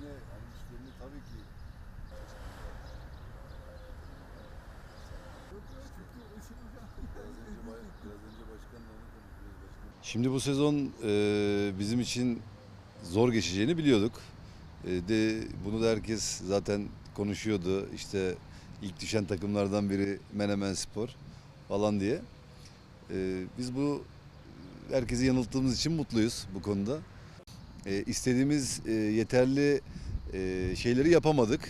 Yine hani işlerini tabii ki. Şimdi bu sezon e, bizim için zor geçeceğini biliyorduk. E, de bunu da herkes zaten konuşuyordu. İşte ilk düşen takımlardan biri Menemen Spor falan diye. E, biz bu herkesi yanılttığımız için mutluyuz bu konuda. E, istediğimiz e, yeterli e, şeyleri yapamadık.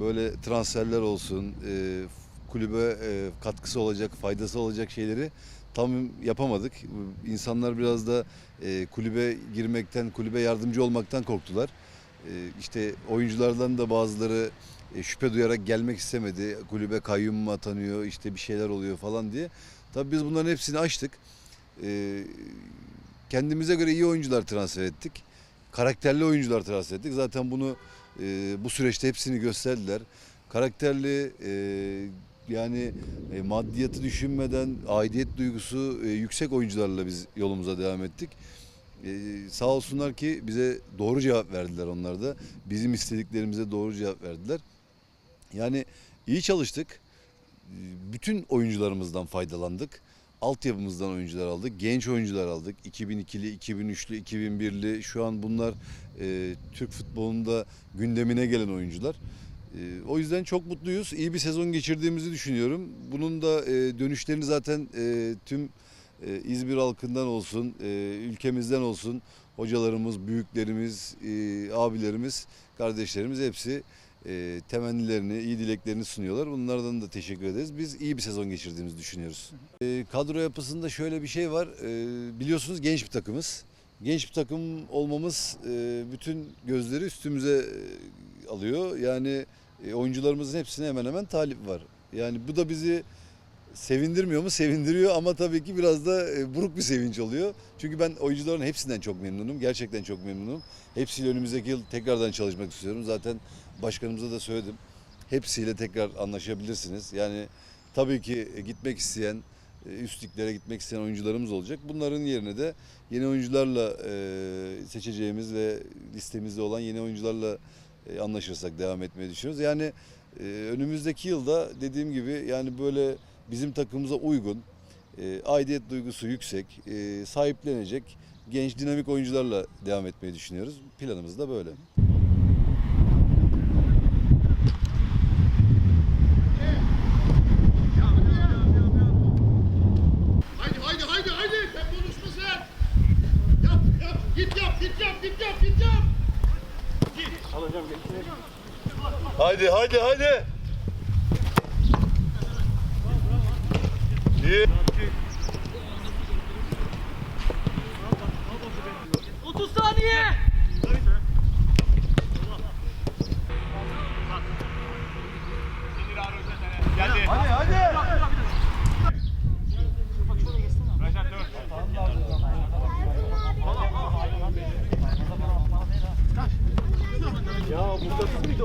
Böyle transferler olsun, e, kulübe e, katkısı olacak, faydası olacak şeyleri tam yapamadık. İnsanlar biraz da e, kulübe girmekten, kulübe yardımcı olmaktan korktular. E, işte oyunculardan da bazıları e, şüphe duyarak gelmek istemedi. Kulübe kayyum mu atanıyor, işte bir şeyler oluyor falan diye. Tabii biz bunların hepsini açtık. E, kendimize göre iyi oyuncular transfer ettik. Karakterli oyuncular transfer ettik. Zaten bunu e, bu süreçte hepsini gösterdiler. Karakterli e, yani e, maddiyatı düşünmeden aidiyet duygusu e, yüksek oyuncularla biz yolumuza devam ettik. E, sağ olsunlar ki bize doğru cevap verdiler onlar da. Bizim istediklerimize doğru cevap verdiler. Yani iyi çalıştık. E, Bütün oyuncularımızdan faydalandık. Altyapımızdan oyuncular aldık. Genç oyuncular aldık. 2002'li, 2003'lü, 2001'li şu an bunlar e, Türk futbolunda gündemine gelen oyuncular. E, o yüzden çok mutluyuz. İyi bir sezon geçirdiğimizi düşünüyorum. Bunun da e, dönüşlerini zaten e, tüm e, İzmir halkından olsun, e, ülkemizden olsun hocalarımız, büyüklerimiz, e, abilerimiz, kardeşlerimiz hepsi e, temennilerini, iyi dileklerini sunuyorlar. Bunlardan da teşekkür ederiz. Biz iyi bir sezon geçirdiğimizi düşünüyoruz. E, kadro yapısında şöyle bir şey var. E, biliyorsunuz genç bir takımız. Genç bir takım olmamız bütün gözleri üstümüze alıyor. Yani oyuncularımızın hepsine hemen hemen talip var. Yani bu da bizi sevindirmiyor mu? Sevindiriyor ama tabii ki biraz da e, buruk bir sevinç oluyor. Çünkü ben oyuncuların hepsinden çok memnunum. Gerçekten çok memnunum. Hepsiyle önümüzdeki yıl tekrardan çalışmak istiyorum. Zaten başkanımıza da söyledim. Hepsiyle tekrar anlaşabilirsiniz. Yani tabii ki e, gitmek isteyen, e, üst liglere gitmek isteyen oyuncularımız olacak. Bunların yerine de yeni oyuncularla seçeceğimiz ve listemizde olan yeni oyuncularla anlaşırsak devam etmeyi düşünüyoruz. Yani önümüzdeki yılda dediğim gibi yani böyle bizim takımımıza uygun, e, aidiyet duygusu yüksek, e, sahiplenecek genç dinamik oyuncularla devam etmeyi düşünüyoruz. Planımız da böyle. Haydi haydi haydi haydi sen konuşma sen. Yap yap git yap git yap git yap git yap. Haydi haydi haydi. 30 saniye. Geldi. Hadi hadi. Ya burada siz miydi